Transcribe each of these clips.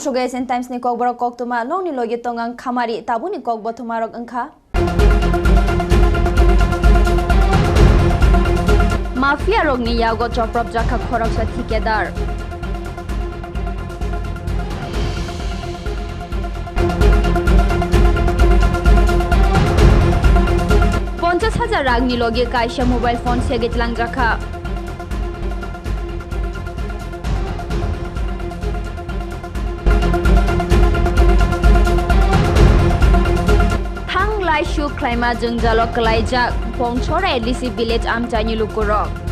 amshoge sen times ni kok borok kok tuma long ni logi tongang khamari tabu ni kok botuma rok angkha mafia রোগ নিয়ে ইয়াগো চপ্রপ জাখা খরকসা ঠিকাদার পঞ্চাশ হাজার রাগনি লগে কাইসা মোবাইল ফোন সেগেতলাং জাখা Lai Shu Climate Jungjalo Kalaija Pongchora LDC Village Amtanyu Lukurok.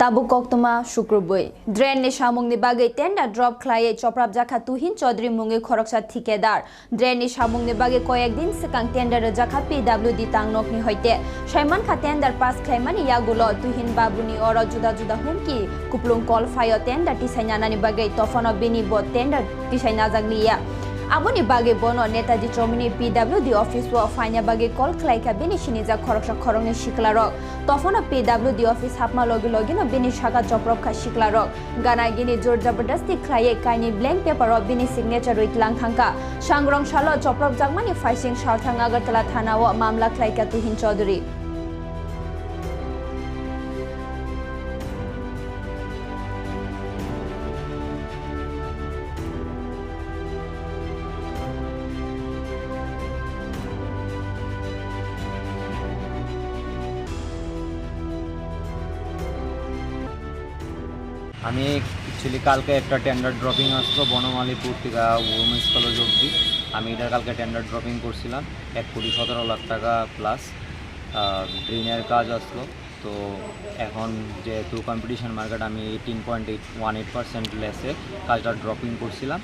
tabu kok tuma shukrubui drain ne shamung ni bagai tenda drop khlaye choprap jakha tuhin chaudhary mungi koroksa thikedar drain ne shamung ni bagai koyek din sekang tender jakha pwd tangnok ni hoite shaiman kha tender pass khlaimani yagulo tuhin babuni oro juda juda humki kuplung call fayo tender tisainana ni bagai tofono bini bo tender tisaina jagniya aboni bage bono, netaji chomini pwd office wa faina bage kol khlaika bini sinija khoroksa khorongni shiklarok তফনা PWD office হাপমা লগে লগে ন বিনি শাখা চপ্রব খা শিকলারক গানা গিনি জোর জবরদস্তি খাইয়ে কাইনি ব্ল্যাঙ্ক পেপার অফ বিনি সিগনেচার রইতলাং থাঙ্কা সাংরং সালো চপ্রব জাগমানি ফাইসিং সাউথাং আগরতলা থানা ও মামলা খাইকা তুহিন চৌধুরী আমি অ্যাকচুয়ালি কালকে একটা টেন্ডার ড্রপিং আসতো বনমালীপুর থেকে উমেন্স কলেজ অবধি। আমি এটা কালকে টেন্ডার ড্রপিং করছিলাম, এক কোটি সতেরো লাখ টাকা প্লাস ড্রেনের কাজ আসলো। তো এখন যেহেতু কম্পিটিশন মার্কেট আমি eighteen point eight one eight percent লেসে কাজটা ড্রপিং করছিলাম।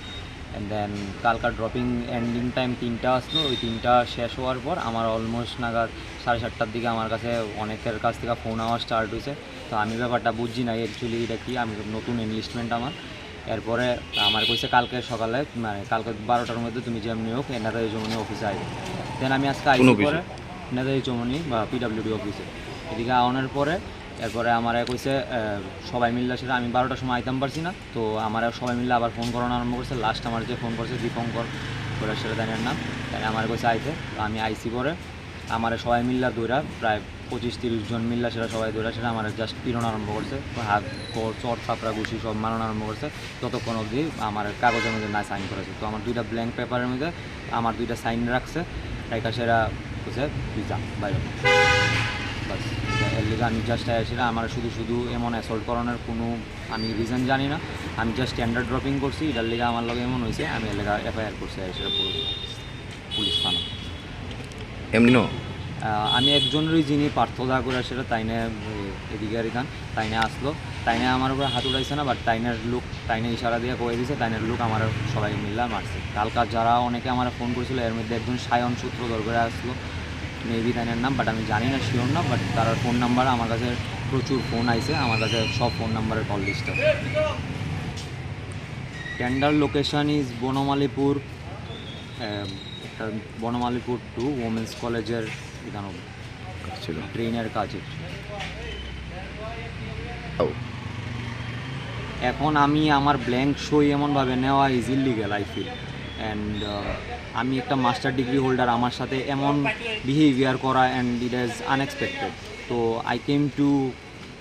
অ্যান্ড দেন কালকার ড্রপিং এন্ডিং টাইম তিনটা আসলো। ওই তিনটা শেষ হওয়ার পর আমার অলমোস্ট নাগাদ সাড়ে সাতটার দিকে আমার কাছে অনেকের কাছ থেকে ফোন আওয়া স্টার্ট হয়েছে। তো আমি ব্যাপারটা বুঝছি না অ্যাকচুয়ালি এটা কি আমি নতুন এনলিস্টমেন্ট আমার। এরপরে আমার কইছে কালকে সকালে মানে কালকে বারোটার মধ্যে তুমি যেমনি হোক নেতাজি চৌমনি অফিসে আই দেন আমি আজকে আইসি? পরে নেতাজি চৌমনি বা পিডাব্লিউডি অফিসে এদিকে আওয়ানোর পরে এরপরে আমার কইছে সবাই মিললে সেটা আমি বারোটার সময় আইতাম পারছি না। তো আমার সবাই মিললে আবার ফোন করানো আরম্ভ করছে। লাস্ট আমার যে ফোন করছে, দীপঙ্কর, ওরা সেটা জানেন না। তাই আমার কইছে তো আমি আইসি পরে। আমার সবাই মিল্লা দৌড়া প্রায় পঁচিশ তিরিশ জন মিল্লা সেটা সবাই দৌড়া সেটা আমার জাস্ট পিরন আরম্ভ করছে। হাত কর চট, চাপড়া, ঘুষি সব মারানো আরম্ভ করছে। ততক্ষণ অবধি আমার কাগজের মধ্যে না সাইন করেছে। তো আমার দুইটা ব্ল্যাঙ্ক পেপারের মধ্যে আমার দুইটা সাইন রাখছে। একটা সেটা হচ্ছে ভিজা বাইরে। বাস। এর লিগে আমি জাস্ট সেটা আমার শুধু শুধু এমন অ্যাসল্ট করানোর কোনো আমি রিজন জানি না। আমি জাস্ট স্ট্যান্ডার্ড ড্রপিং করছি এটার লিগে আমার লগে এমন হয়েছে আমি এর লিগে এফআইআর করছি সেটা পুলিশ থানা। এমনি আমি একজনেরই যিনি পার্থদা করে সেটা তাইনে এদিকে খান তাইনে আসলো। তাইনে আমার উপরে হাত উঠাইছে না বাট তাইনের লোক তাইনে ইশারা দিয়ে কয়ে দিয়েছে তাইনের লোক আমার সবাই মিল্লা মারছে। কালকা যারা অনেকে আমার ফোন করেছিল এর মধ্যে একজন সায়ন সূত্রধর করে আসলো। মেবি তাইনের নাম বাট আমি জানি না শিওর না বাট তার ফোন নাম্বার আমার কাছে প্রচুর ফোন আইছে আমার কাছে সব ফোন নাম্বারের কল লিস্ট আছে টেন্ডার লোকেশন ইজ বনমালীপুর একটা বনমালীপুর টু ওমেন্স কলেজের এখানে ছিল। ট্রেনের কাজে এখন আমি আমার ব্ল্যাঙ্ক সই এমনভাবে নেওয়া is illegal I feel and আমি একটা মাস্টার ডিগ্রি হোল্ডার আমার সাথে এমন বিহেভিয়ার করা অ্যান্ড ইট ইজ আনএক্সপেক্টেড তো I came to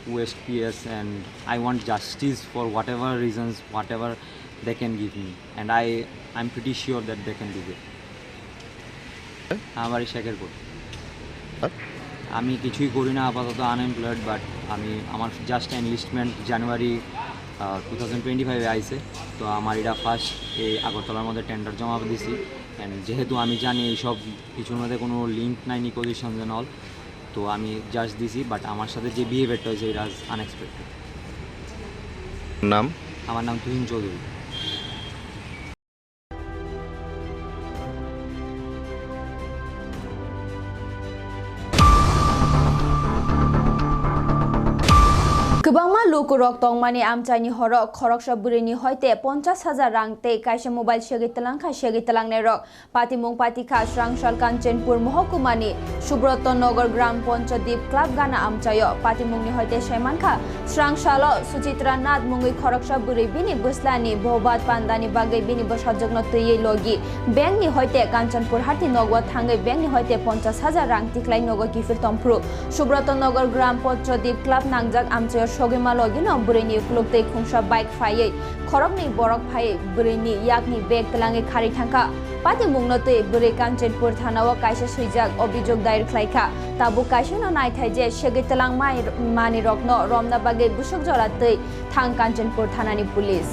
West PS and I want justice for whatever reasons whatever they can give me and I I am pretty sure that they can give it আমার শেখেরপুর আর? আমি কিছুই করি না আপাতত unemployed but আমি আমার just enlistment January two thousand twenty ফাইভে আইসে তো আমার এটা ফার্স্ট এই আগরতলার মধ্যে টেন্ডার জমা দিছি। অ্যান্ড যেহেতু আমি জানি এইসব কিছুর মধ্যে কোনো লিঙ্ক নাই নিকোজিশন অ্যান্ড অল তো আমি জাস্ট দিছি বাট আমার সাথে যে বিহেভিয়ারটা হয়েছে এটা আনএক্সপেক্টেড নাম? আমার নাম তুহিন চৌধুরী। তুকুরক তংমানি আমচাইনি হরক, খরক সব সবুরিনি হইতে পঞ্চাশ হাজার রাংতে কাইসা মোবাইল সেগে তেলাং খা সেগে তেলাং নে রক। পাতি মুং পাতি খা পাতিখা শ্রাংশাল কাঞ্চনপুর মহকুমানি। সুব্রত নগর গ্রাম পঞ্চদ্বীপ ক্লাব গানা আমচাই আমচায় পাতিমুংনি হইতে সেমান খা। শ্রাংশাল সুচিত্রা নাথ মুঙ্গি খরক সব বুড়ি বিনি বুসলানি। বহবাদ পান্দানি বাগে বিনি বসজগ্ন তুই লগি। ব্যাংনি হইতে কাঞ্চনপুর হাতি নগর থাঙ্গে ব্যাংনি হইতে পঞ্চাশ হাজার রাং তিকলাই নগর কিফির তম্প্রু সুব্রত নগর গ্রাম পঞ্চদ্বীপ ক্লাব নাংজাক আমচায় সগিমা লগি gino brini klub te khungsa bike phaiye khorok ni borok phaiye brini yak ni bag tlange khari thangka পাতি মুংনতে বুরে কাঞ্চেনপুর থানাও কাইসা সুইজাক অভিযোগ দায়ের খাইখা তাবু কাইসনা নাই থাই যে সেগে তেলাং মানি রক্ন রমনাবাগে বুসক জলাতে থাং কাঞ্চেনপুর থানানি পুলিশ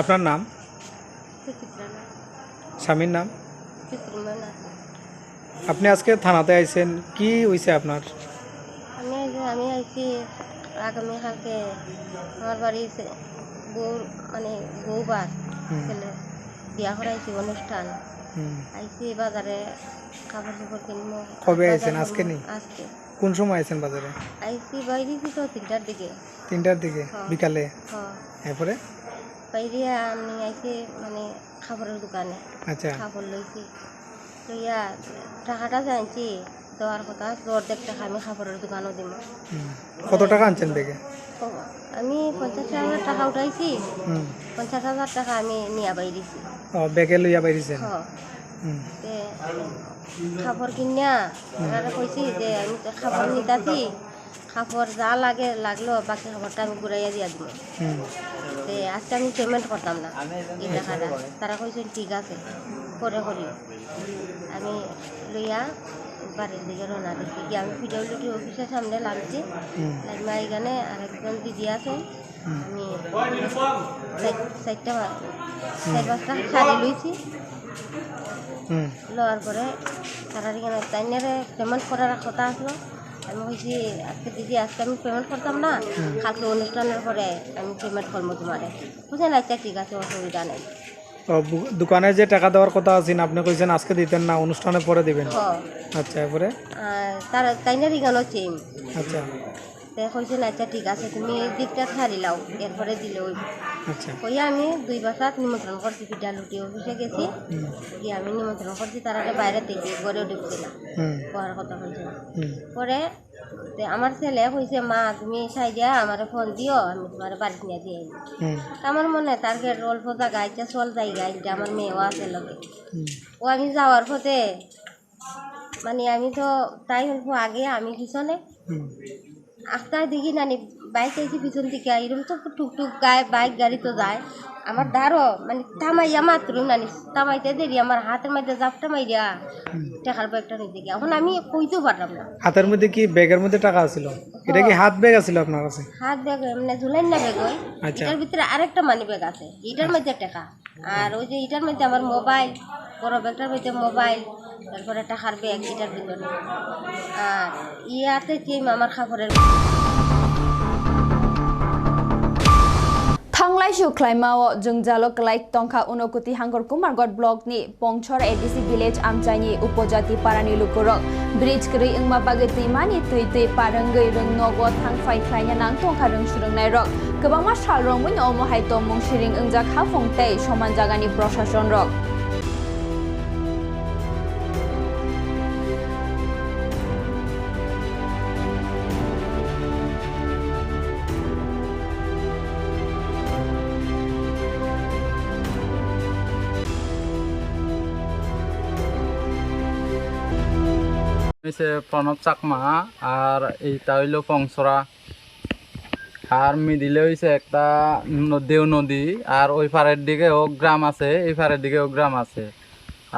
আপনার নাম স্বামীর নাম আপনি আজকে থানাতে আইছেন কি হয়েছে আপনার? আমি আমি আইছি আগামীকালকে আমার বাড়ি বউ মানে বউবার হুম। ছেলে বিয়া করাইছি অনুষ্ঠান। আইছি বাজারে কাপড় চোপড় কিনবো। কবে আইছেন? আজকে নি? আজকে। কোন সময় আইছেন বাজারে? আইছি বাইরেছি তো তিনটার দিকে। তিনটার দিকে হ্যাঁ। বিকালে? হ এরপরে? বাইরে আমি আইছি মানে খাবারের দোকানে। আচ্ছা। কাপড় লইছি। লইয়া টাকাটা জানছি দেওয়ার কথা অর্ধেক টাকা আমি খাবারের দোকানও দিব কত টাকা আনছেন বেগে আমি পঞ্চাশ হাজার টাকা উঠাইছি। পঞ্চাশ হাজার টাকা আমি নিয়ে বাই দিছি ও বেগে লইয়া হুম। খাবার কিনিয়া ওনারা কইছি যে আমি খাবার নিতাছি খাবার যা লাগে লাগল বাকি খাবারটা আমি ঘুরাইয়া দিয়া দিব আজকে আমি পেমেন্ট করতাম না এই টাকাটা। তারা কইছেন ঠিক আছে। পরে করি আমি লইয়া বাড়ির দিকে রওনা দিচ্ছি গিয়ে আমি পিডব্লিউডি অফিসের সামনে লাগছি। লাইমা এখানে আরেকজন দিদি আছে আমি চারটা চার পাঁচটা শাড়ি লইছি। লওয়ার পরে তারা এখানে তাইনারে পেমেন্ট করার কথা আসলো। আমি কইছি আজকে দিদি আজকে আমি পেমেন্ট করতাম না। কালকে অনুষ্ঠানের পরে আমি পেমেন্ট করব তোমারে। বুঝলেন আচ্ছা ঠিক আছে অসুবিধা নেই। দোকানে যে টাকা দেওয়ার কথা আছেন আপনি কইছেন আজকে দিতেন না অনুষ্ঠানের পরে দিবেন। আচ্ছা এরপরে? তার তাইনার এখানেও চেম আচ্ছা। তে কইছেন আচ্ছা ঠিক আছে তুমি এই দিকটা ছাড়ি লাও এরপরে দিলে ওই আচ্ছা। কইয়া আমি দুই বাসাত নিমন্ত্রণ করছি পিঠালুটি অফিসে গেছি। গিয়ে আমি নিমন্ত্রণ করছি তারা বাইরে থেকে ঢুকছি না হুম। পড়ার কথা কইছে হুম। পরে তে আমার ছেলে কইছে মা তুমি সাই দিয়া আমার ফোন দিও আমি তোমার বাড়িতে নিয়ে দিয়ে। তা আমার মনে টার্গেট অল্প জায়গা আইছে চল জায়গা আইছে আমার মেয়েও আছে লগে। ও আমি যাওয়ার পথে মানে আমি তো তাই অল্প আগে আমি পিছনে। আস্তায় দেখি নানি বাইক আইছি পিছন থেকে এরকম তো টুকটুক গায়ে বাইক গাড়ি তো যায় আমার দাঁড়ো মানে থামাইয়া মাত্র নানি থামাইতে দেরি আমার হাতের মধ্যে জাপটা মাইয়া টাকার ব্যাগটা নিতে গিয়ে। এখন আমি কইতেও পারলাম না। হাতের মধ্যে কি ব্যাগের মধ্যে টাকা ছিল এটা কি হাত ব্যাগ আছিল আপনার কাছে? হাত ব্যাগ মানে ঝুলাইন না ব্যাগ ওই। আচ্ছা। এটার ভিতরে আরেকটা মানি ব্যাগ আছে এটার মধ্যে টাকা। আর ওই যে এটার মধ্যে আমার মোবাইল বড় ব্যাগটার মধ্যে মোবাইল তারপরে টাকার ব্যাগ এটার ভিতরে। আর ইয়াতে চেম আমার খাবারের Tonglaisu Klaimao Jungjalo Kalai Tongkha Unokuti Hangor Kumargot Block ni Pongchor ADC Village Amjani Upojati Parani Lukurok Bridge Kri Ingma Bagati Mani Tui Tui Parangai Rung Nogo Thangfai Klainya Nang Tongkha Rung Shurung Nai Rok Kebama Shalrong Win Omo Haito Mung Shiring Ingjak Hafong Tei Shoman Jagani Proshashon Rok হইছে প্রণব চাকমা আর এইটা হইল পংসরা আর মিডিলে হইছে একটা দেও নদী আর ওই পারের দিকেও গ্রাম আছে এই পারের দিকেও গ্রাম আছে।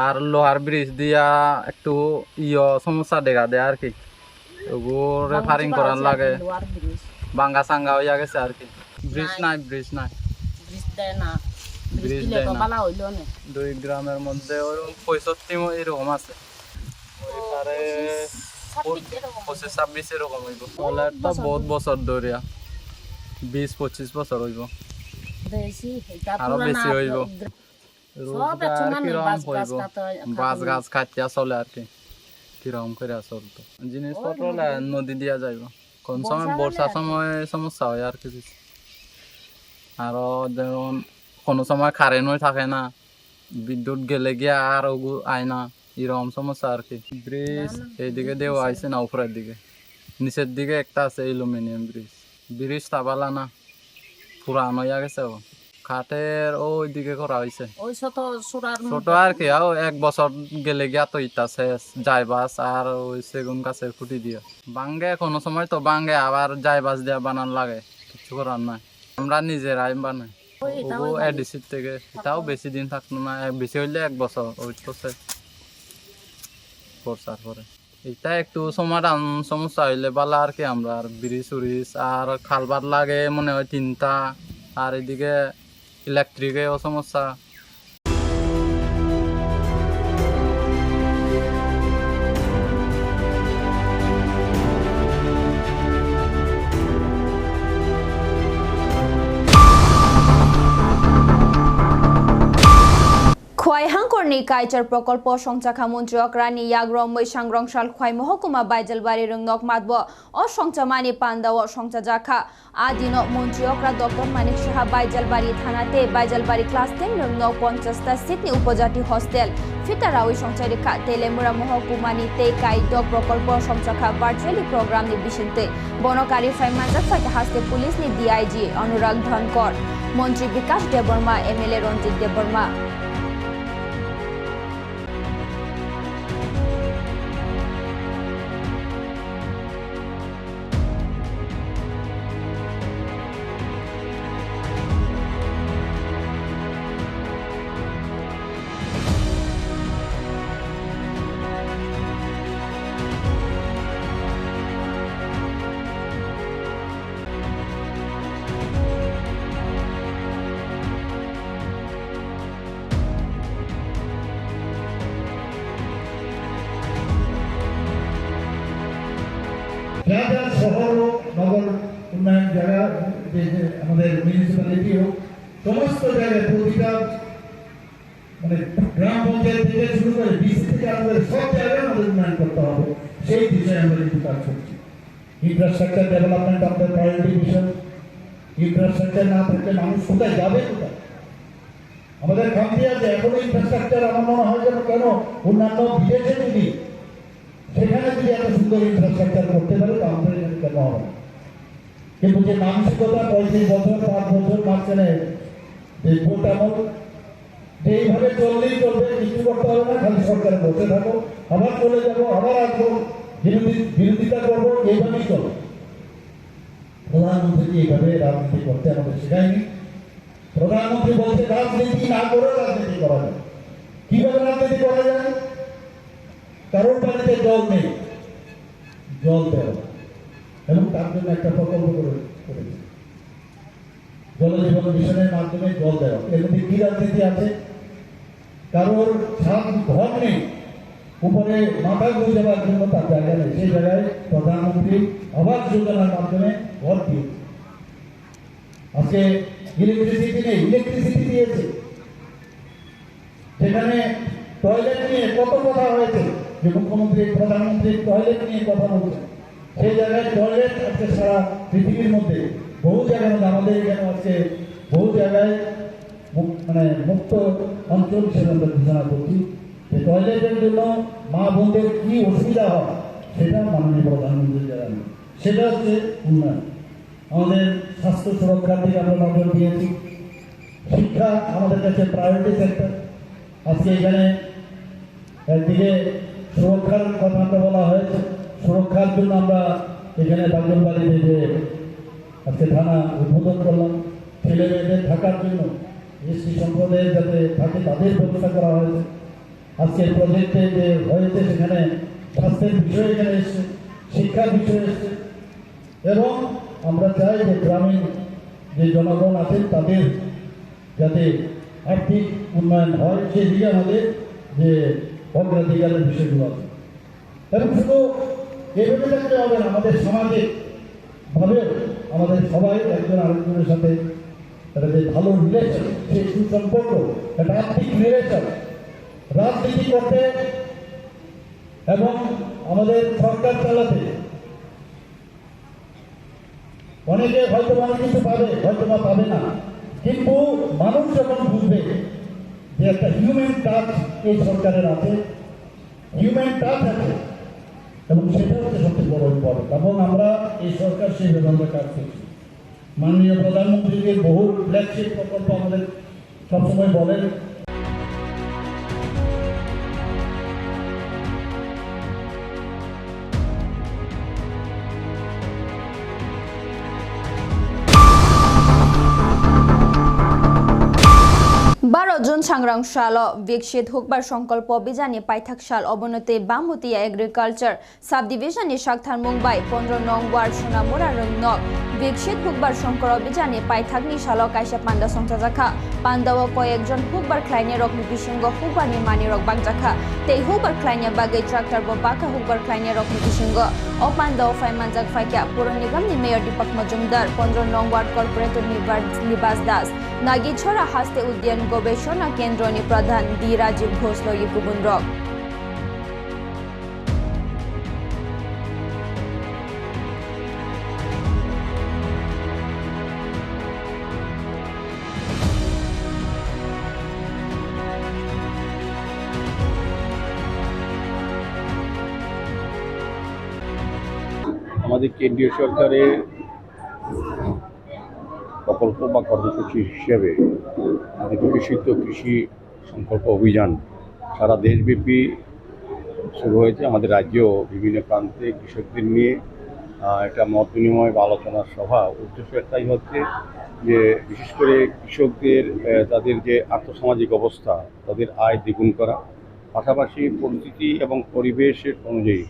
আর লোহার ব্রিজ দিয়া একটু ইয় সমস্যা দেখা দেয় আর কি। ওগুলো রেফারিং করার লাগে। বাঙ্গা সাঙ্গা হইয়া গেছে আর কি। ব্রিজ নাই ব্রিজ নাই। ব্রিজ দেয় না। দুই গ্রামের মধ্যে ওই পঁয়ষট্টি এরকম আছে। ওই পঁচিশ ছাব্বিশ এরকম হইব তাহলে বহুত বছর ধরিয়া বিশ পঁচিশ বছর হইব আরও বেশি হইব কিরম হইব বাস গাছ খাইয়া চলে আর কি। কীরকম করে চলতো জিনিসপত্র নদী দিয়া যাইব কোন সময় বর্ষার সময় সমস্যা হয় আর কি বেশি। আরও যেমন কোনো সময় কারেন্টও থাকে না। বিদ্যুৎ গেলে গিয়ে আর আয় না এরকম সমস্যা আর কি। ব্রিজ এইদিকে দিয়েও আইছে না উপরের দিকে। নিচের দিকে একটা আছে অ্যালুমিনিয়াম ব্রিজ। ব্রিজটা বালা না পুরান হইয়া গেছে ও। খাটের ওই দিকে করা হয়েছে ছোট আর কি আও এক বছর গেলে গিয়া তো ইটা শেষ যাই বাস আর ওই সেগুন গাছের খুঁটি দিয়ে। বাঙ্গে কোনো সময় তো বাঙ্গে আবার যাই বাস দিয়া বানান লাগে কিছু করার নাই। আমরা নিজেরাই বানাই। ও এডিসির থেকে এটাও বেশি দিন থাকল না এক- বেশি হইলে এক বছর ওই তো শেষ বর্ষার পরে এটা একটু সমাধান সমস্যা হইলে বালা আর কি আমরা, আর ব্রিজ উরিজ আর খালবার লাগে মনে হয় তিনটা, আর এদিকে ইলেকট্রিকেও সমস্যা। খোয়াইহাংকরনি কাইচার প্রকল্প সংচাখা মন্ত্রী অকরানি ইয়াগ্রম মৈসাংরং সাল খোয়াই মহকুমা বাইজলবাড়ি রংনক মাতব ও সংচামানি পান্দাও সংচা জাখা আদিন মন্ত্রী অকরা দপ্তর মানিক সাহা বাইজলবাড়ি থানাতে বাইজলবাড়ি ক্লাস টেন রংনক পঞ্চাশটা সিডনি উপজাতি হস্টেল ফিতারাউই সংচারিকা তেলেমুরা মহকুমানি তে কাইদ প্রকল্প সংচাখা ভার্চুয়ালি প্রোগ্রাম নি বিশিন্তে বনকারী ফাইমাজাত ফাইকে হাস্তে পুলিশ নি ডিআইজি অনুরাগ ধনকর মন্ত্রী বিকাশ দেববর্মা এমএলএ রঞ্জিত দেববর্মা যা যা শহর হোক নগর, উন্নয়ন জায়গা যে যে আমাদের মিউনিসিপ্যালিটি হোক, সমস্ত জায়গায় প্রতিটা মানে গ্রাম পঞ্চায়েত থেকে শুরু করে ডিসি থেকে আমাদের সব জায়গায় আমাদের উন্নয়ন করতে হবে। সেই বিষয়ে আমরা কিন্তু কাজ করছি। ইনফ্রাস্ট্রাকচার ডেভেলপমেন্ট আমাদের প্রায়োরিটি বিষয় ইনফ্রাস্ট্রাকচার না থাকলে মানুষ কোথায় যাবে কোথায়? আমাদের খামতি আছে এখনও ইনফ্রাস্ট্রাকচার আমার মনে হয় যেন কেন অন্যান্য বিদেশে যদি সেখানে যদি এত সুন্দর ইনফ্রাস্ট্রাকচার করতে পারে, তো আমাদের কেন হবে? কিন্তু যে মানসিকতা পঁয়ত্রিশ বছর, পাঁচ বছর, মাঝখানে যে ভোট আমল এইভাবে চললেই চলবে, কিছু করতে হবে না, খালি সরকারে বসে থাকো, আবার চলে যাব, আবার আসব, বিরোধী, বিরোধিতা করব, এইভাবেই চলবে। প্রধানমন্ত্রী এইভাবে রাজনীতি করতে আমাদের শেখায়নি? প্রধানমন্ত্রী বলছে, রাজনীতি না করে রাজনীতি করা যায়। কীভাবে রাজনীতি করা যায়? কারোর বাড়িতে জল নেই। জল দেওয়া এবং তার জন্য একটা প্রকল্প করে জল জীবন মিশনের মাধ্যমে জল দেওয়া এর মধ্যে কি রাজনীতি আছে? কারোর ছাদ ঘর নেই। উপরে মাথা ঘুরে যাওয়ার জন্য তার জায়গা নেই। সেই জায়গায় প্রধানমন্ত্রী আবাস যোজনার মাধ্যমে ঘর দিয়ে আজকে ইলেকট্রিসিটি নেই ইলেকট্রিসিটি দিয়েছে। সেখানে টয়লেট নিয়ে কত কথা হয়েছে? যে মুখ্যমন্ত্রী প্রধানমন্ত্রী টয়লেট নিয়ে কথা বলছেন সেই জায়গায় টয়লেট আজকে সারা পৃথিবীর মধ্যে, বহু মধ্যে, আমাদের এখানে আজকে বহু জায়গায় মানে মুক্ত অঞ্চল হিসেবে আমরা ঘোষণা করছি। যে টয়লেটের জন্য মা বোনদের কি অসুবিধা হয়, সেটা মাননীয় প্রধানমন্ত্রী জানান। সেটা হচ্ছে উন্নয়ন। আমাদের স্বাস্থ্য সুরক্ষার দিকে আমরা নজর দিয়েছি। শিক্ষা আমাদের কাছে প্রায়োরিটি সেক্টর আজকে এখানে একদিকে সুরক্ষার কথা আমরা বলা হয়েছে সুরক্ষার জন্য আমরা এখানে বাগলবাড়িতে যে আজকে থানা উদ্বোধন করলাম। ছেলে মেয়েদের থাকার জন্য এসটি সম্প্রদায়ের যাতে থাকে তাদের ব্যবস্থা করা হয়েছে। আজকের প্রজেক্টে যে হয়েছে সেখানে স্বাস্থ্যের বিষয় এখানে এসছে, শিক্ষার বিষয় এসছে। এবং আমরা চাই যে গ্রামীণ যে জনগণ আছেন তাদের যাতে আর্থিক উন্নয়ন হয়। সেই দিকে আমাদের যে অগ্রাধিকারের বিষয়গুলো আছে এবং শুধু এভাবে থাকলে হবে। না আমাদের সামাজিক ভাবে আমাদের সবাই একজন আরেকজনের সাথে একটা যে ভালো রিলেশন সেই সুসম্পর্ক একটা আর্থিক রিলেশন। রাজনীতি করতে এবং আমাদের সরকার চালাতে অনেকে হয়তো অনেক কিছু পাবে হয়তো বা পাবে না। কিন্তু মানুষ যখন বুঝবে একটা হিউম্যান টাচ এই সরকারের আছে হিউম্যান টাচ আছে। এবং সেটা হচ্ছে সবচেয়ে বড় ইম্পর্টেন্ট এবং আমরা এই সরকার সেইভাবে আমরা কাজ করছি। মাননীয় প্রধানমন্ত্রীকে বহু ফ্ল্যাগশিপ প্রকল্প আমাদের সবসময় বলেন। বারো জুন সাংগ্রাংশাল বিকশিত হুকবার সংকল্প অভিযানে পাইথাকশাল অবনতে বামতিয়া এগ্রিকালচার সাব ডিভিশনে শাকথান মুম্বাই, পনেরো নং ওয়ার্ড সোনামুরা রংনক। বিকশিত হুকবার শঙ্কর অভিযানে পাইথাকনি শালক কাইসা পান্ডা সংসাজাখা পান্ডাও কয়েকজন হুকবার ক্লাইনে রকনি বিসঙ্গ হুকবার নির্মাণী রক বাগজাখা তেই হুকবার ক্লাইনে বাগে ট্রাক্টর বাকা হুকবার ক্লাইনে রকনি বিসঙ্গ ও পান্ডাও ফাই মানজাক ফাইকা পুর নিগমনি মেয়র দীপক মজুমদার পনেরো নং ওয়ার্ড কর্পোরেটর নিবাস দাস। নাগিছড়া হাস্তে উদ্যান গবেষণা কেন্দ্রনি প্রধান ডি রাজীব ঘোষ লয়ি গুবুন রক আমাদের কেন্দ্রীয় সরকারের প্রকল্প বা কর্মসূচি হিসেবে আমাদের বিকশিত কৃষি সংকল্প অভিযান সারা দেশব্যাপী শুরু হয়েছে। আমাদের রাজ্যেও বিভিন্ন প্রান্তে কৃষকদের নিয়ে একটা মত বিনিময় বা আলোচনার সভা। উদ্দেশ্য একটাই হচ্ছে যে বিশেষ করে কৃষকদের তাদের যে আর্থসামাজিক অবস্থা, তাদের আয় দ্বিগুণ করা। পাশাপাশি পরিস্থিতি এবং পরিবেশের অনুযায়ী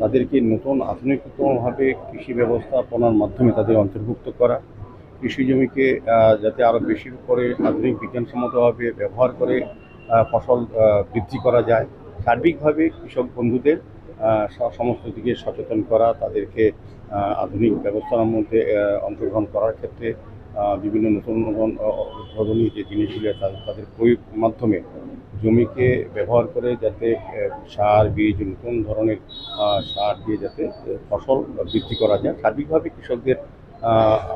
তাদেরকে নতুন আধুনিকতমভাবে কৃষি ব্যবস্থাপনার মাধ্যমে তাদের অন্তর্ভুক্ত করা। কৃষি জমিকে যাতে আরও বেশি করে আধুনিক বিজ্ঞানসম্মতভাবে ব্যবহার করে ফসল বৃদ্ধি করা যায়। সার্বিকভাবে কৃষক বন্ধুদের সমস্ত দিকে সচেতন করা, তাদেরকে আধুনিক ব্যবস্থার মধ্যে অংশগ্রহণ করার ক্ষেত্রে বিভিন্ন নতুন নতুন উদ্ভাবনী যে জিনিসগুলো তাদের প্রয়োগ মাধ্যমে জমিকে ব্যবহার করে যাতে সার বীজ নতুন ধরনের সার দিয়ে যাতে ফসল বৃদ্ধি করা যায়। সার্বিকভাবে কৃষকদের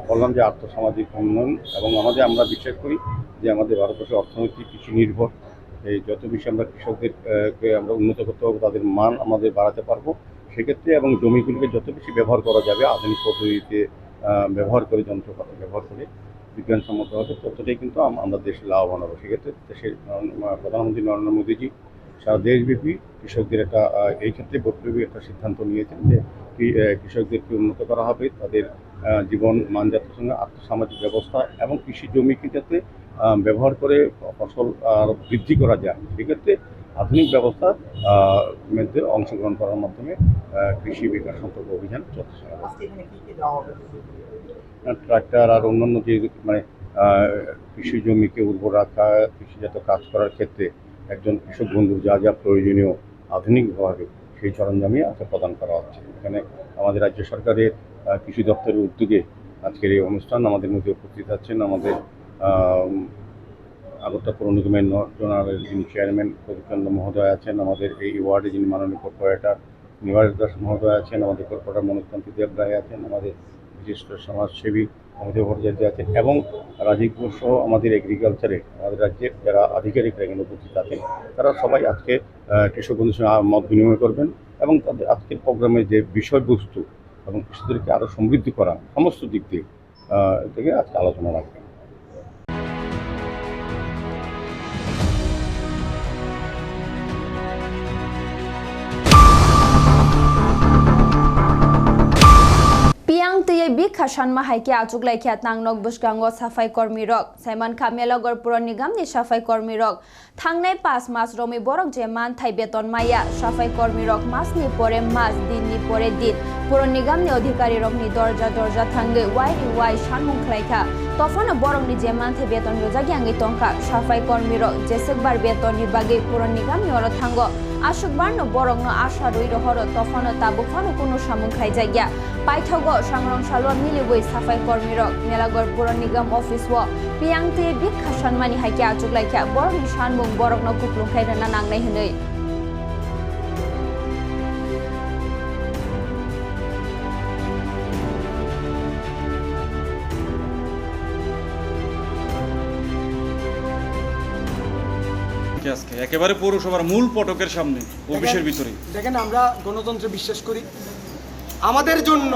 বললাম যে আর্থসামাজিক উন্নয়ন এবং আমাদের আমরা বিশ্বাস করি যে আমাদের ভারতবর্ষের অর্থনৈতিক কৃষি নির্ভর। এই যত বেশি আমরা কৃষকদের আহ, কে আমরা উন্নত করতে পারব তাদের মান আমাদের বাড়াতে পারব। সেক্ষেত্রে এবং জমিগুলিকে যত বেশি ব্যবহার করা যাবে আধুনিক পদ্ধতিতে ব্যবহার করে যন্ত্রপাতি ব্যবহার করে বিজ্ঞানসম্মতভাবে ততটাই কিন্তু আম- আমরা দেশে লাভবান হব। সেক্ষেত্রে দেশের প্রধানমন্ত্রী নরেন্দ্র মোদীজি সারা দেশব্যাপী কৃষকদের একটা এই ক্ষেত্রে বক্তব্য একটা সিদ্ধান্ত নিয়েছেন যে কৃষকদেরকে উন্নত করা হবে, তাদের জীবন মানজাতের সঙ্গে আর্থসামাজিক ব্যবস্থা এবং কৃষি জমিকে যাতে ব্যবহার করে ফসল আরও বৃদ্ধি করা যায়। সেক্ষেত্রে আধুনিক ব্যবস্থা মধ্যে অংশগ্রহণ করার মাধ্যমে কৃষি বিকাশ সম্পর্ক অভিযান চলছে। ট্রাক্টর আর অন্যান্য যে মানে কৃষি জমিকে উর্বর রাখা কৃষিজাত কাজ করার ক্ষেত্রে একজন কৃষক বন্ধু যা যা প্রয়োজনীয় আধুনিকভাবে সেই সরঞ্জামই আজকে প্রদান করা হচ্ছে। এখানে আমাদের রাজ্য সরকারের কৃষি দপ্তরের উদ্যোগে আজকের এই অনুষ্ঠান আমাদের মধ্যে উপস্থিত আছেন আমাদের আহ, আগরতলা পৌর নিগমের জোনালের যিনি চেয়ারম্যান প্রদীপচন্দ্র মহোদয় আছেন আমাদের এই ওয়ার্ডে যিনি মাননীয় কর্পোরেটর নিবাস দাস মহোদয় আছেন আমাদের কর্পোরেটর মনোজকান্তি দেব রায় আছেন আমাদের বিশিষ্ট সমাজসেবী অমিতাভ ভট্টাচার্য আছেন এবং রাজীব ঘোষ সহ আমাদের এগ্রিকালচারে আমাদের রাজ্যের যারা আধিকারিকরা এখানে উপস্থিত আছেন, তারা সবাই আজকে কৃষক বন্ধুর সঙ্গে মত বিনিময় করবেন এবং তাদের আজকের প্রোগ্রামের যে বিষয়বস্তু এবং কৃষকদেরকে আরও সমৃদ্ধি করা সমস্ত দিক দিয়ে থেকে আজকে আলোচনা রাখবেন। পিয়াং তে বি খাসান মাহাইকে আচুক লাইখিয়া নাংনক বুসগাঙ্গ সাফাই কর্মী রক। সাইমান খামেলগর পুর নিগম নি সাফাই কর্মী রক। থাংনাই পাঁচ মাস রমি বরক যে মান থাই বেতন মাইয়া। সাফাই কর্মী রক মাস নি পরে মাস, দিন নি পরে দিন। পুর নিগম নি অধিকারী রক নি দরজা দরজা থাঙ্গে ওয়াই রি ওয়াই সানমুং খাইখা তফন বরং নি যে মান বেতন রোজাগি আঙ্গি টংকা সাফাই কর্মী রক যেসেকবার বেতন নি বাগে পুর নিগম নি অর থাঙ্গ আশুক বার্ন বরং আশা রই রহর তখন তাবুফান কোনো সামুং খাই যাইয়া পাইথগ সালোয়া সালুয়া মিলিবই সাফাই কর্মীর মেলাগড় পুর নিগম অফিস ও পিয়াংতে বিখ্যা সম্মানী হাইকে আচুক লাইখা। বরং সানমুং বরং ন খাই খাইরানা নাংনাই হनै আজকে একেবারে পৌরসভার মূল পটকের সামনে অফিসের ভিতরে দেখেন আমরা গণতন্ত্রে বিশ্বাস করি। আমাদের জন্য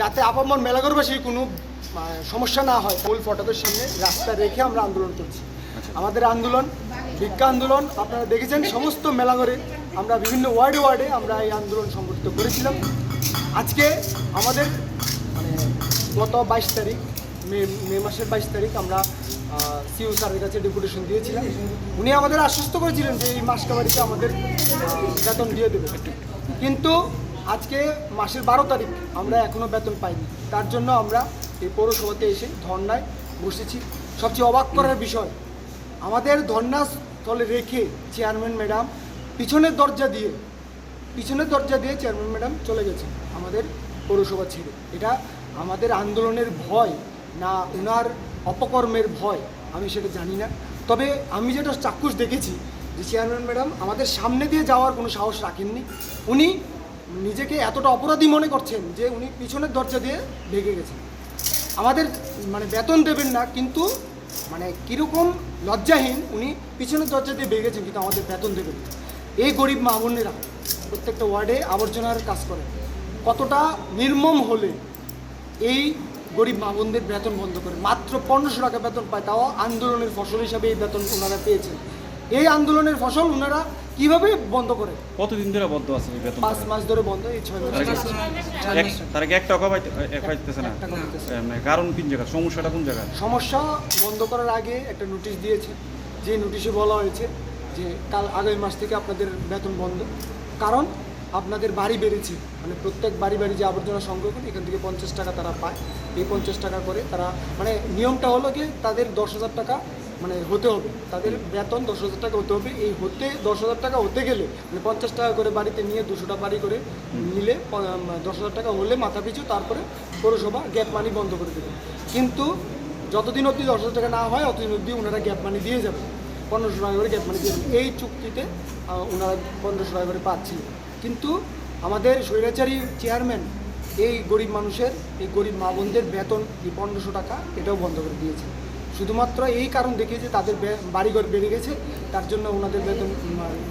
যাতে আপামর মেলাগরবাসীর কোনো সমস্যা না হয় মূল ফটকের সামনে রাস্তা রেখে আমরা আন্দোলন করছি। আমাদের আন্দোলন ভিক্ষা আন্দোলন আপনারা দেখেছেন সমস্ত মেলাঘরে আমরা বিভিন্ন ওয়ার্ডে ওয়ার্ডে আমরা এই আন্দোলন সংগঠিত করেছিলাম। আজকে আমাদের মানে গত বাইশ তারিখ মে মে মাসের বাইশ তারিখ আমরা সিও স্যারের কাছে ডেপুটেশন দিয়েছিলাম উনি আমাদের আশ্বস্ত করেছিলেন যে এই মাসকাবারিতে আমাদের বেতন দিয়ে দেবে। কিন্তু আজকে মাসের বারো তারিখ আমরা এখনও বেতন পাইনি। তার জন্য আমরা এই পৌরসভাতে এসে ধর্নায় বসেছি। সবচেয়ে অবাক করার বিষয়, আমাদের ধর্নাস্থলে রেখে চেয়ারম্যান ম্যাডাম পিছনের দরজা দিয়ে, পিছনের দরজা দিয়ে চেয়ারম্যান ম্যাডাম চলে গেছেন আমাদের পৌরসভা ছেড়ে। এটা আমাদের আন্দোলনের ভয়, না ওনার অপকর্মের ভয়, আমি সেটা জানি না। তবে আমি যেটা চাক্ষুষ দেখেছি যে চেয়ারম্যান ম্যাডাম আমাদের সামনে দিয়ে যাওয়ার কোনো সাহস রাখেননি। উনি নিজেকে এতটা অপরাধী মনে করছেন যে উনি পিছনের দরজা দিয়ে ভেগে গেছেন। আমাদের মানে বেতন দেবেন না, কিন্তু মানে কীরকম লজ্জাহীন উনি পিছনের দরজা দিয়ে বেগেছেন কিন্তু আমাদের বেতন দেবেন। এই গরিব মা বোনেরা প্রত্যেকটা ওয়ার্ডে আবর্জনার কাজ করে। কতটা নির্মম হলে এই গরিব মা বোনদের বেতন বন্ধ করে। মাত্র পনেরোশো টাকা বেতন পায় তাও আন্দোলনের ফসল হিসাবে এই বেতন ওনারা পেয়েছেন। এই আন্দোলনের ফসল ওনারা কীভাবে বন্ধ করে? কতদিন ধরে বন্ধ আছে বেতন পাঁচ মাস ধরে বন্ধ এই ছয় মাস এক- মাস। তারা কি এক টাকা পাইতেছে না। টাকা পাইতেছে না। এমনি কারণ কোন জায়গা? সমস্যাটা কোন জায়গায় সমস্যা বন্ধ করার আগে একটা নোটিশ দিয়েছে। যে নোটিশে বলা হয়েছে যে কাল আগামী মাস থেকে আপনাদের বেতন বন্ধ। কারণ আপনাদের বাড়ি বেড়েছে মানে প্রত্যেক বাড়ি বাড়ি যে আবর্জনা সংগ্রহ করে এখান থেকে পঞ্চাশ টাকা তারা পায়। এই পঞ্চাশ টাকা করে তারা মানে নিয়মটা হলো কি তাদের দশ হাজার টাকা মানে হতে হবে। তাদের বেতন দশ হাজার টাকা হতে হবে। এই হতে, দশ হাজার টাকা হতে গেলে মানে পঞ্চাশ টাকা করে বাড়িতে নিয়ে দুশোটা বাড়ি করে নিলে দশ হাজার টাকা হলে মাথা পিছু তারপরে পৌরসভা গ্যাপ মানি বন্ধ করে দেবে। কিন্তু যতদিন অবধি দশ হাজার টাকা না হয়, অতদিন অবধি ওনারা গ্যাপ মানি দিয়ে যাবে। পনেরোশো টাকা করে গ্যাপ মানি দিয়ে এই চুক্তিতে ওনারা পনেরোশো টাকা করে পাচ্ছিলেন। কিন্তু আমাদের স্বৈরাচারী চেয়ারম্যান এই গরিব মানুষের এই গরিব মা বোনদের বেতন এই পনেরোশো টাকা এটাও বন্ধ করে দিয়েছে। শুধুমাত্র এই কারণ দেখে যে তাদের বাড়িঘর বেড়ে গেছে তার জন্য ওনাদের বেতন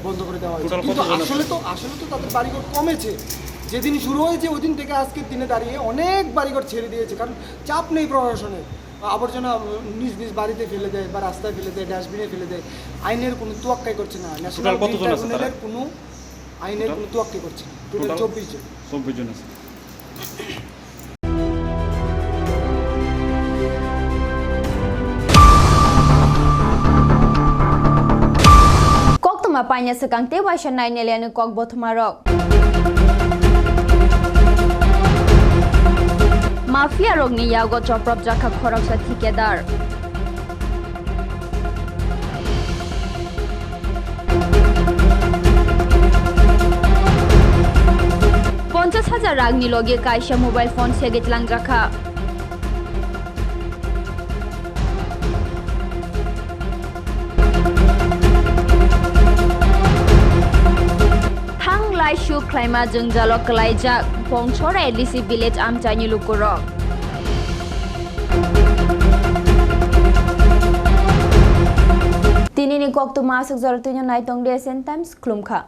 বন্ধ করে দেওয়া হয়েছে। কিন্তু আসলে তো আসলে তো তাদের বাড়িঘর কমেছে। যেদিন শুরু হয়েছে ওই দিন থেকে আজকের দিনে দাঁড়িয়ে অনেক বাড়িঘর ছেড়ে দিয়েছে কারণ চাপ নেই প্রশাসনের আবর্জনা নিজ নিজ বাড়িতে ফেলে দেয় বা রাস্তায় ফেলে দেয় ডাস্টবিনে ফেলে দেয়। আইনের কোনো তোয়াক্কাই করছে না। ন্যাশনাল কোনো আইনের কোনো তোয়াক্কাই করছে না টোটাল? চব্বিশ জন চব্বিশ জন আছে tuma panya sekang te wa shanai nelianu kok botumarok. Mafia rog ni yago choprop jaka khorok sa ঠিকাদার পঞ্চাশ হাজার রাগনি লগে কাইসা মোবাইল ফোন সেগেতলাং রাখা Thanglai shu klaima jengjalok kelaijak pongchora edisi village amchani lukurok. Tini ni kok tu masuk zara tunya nai tong desen times klumkha.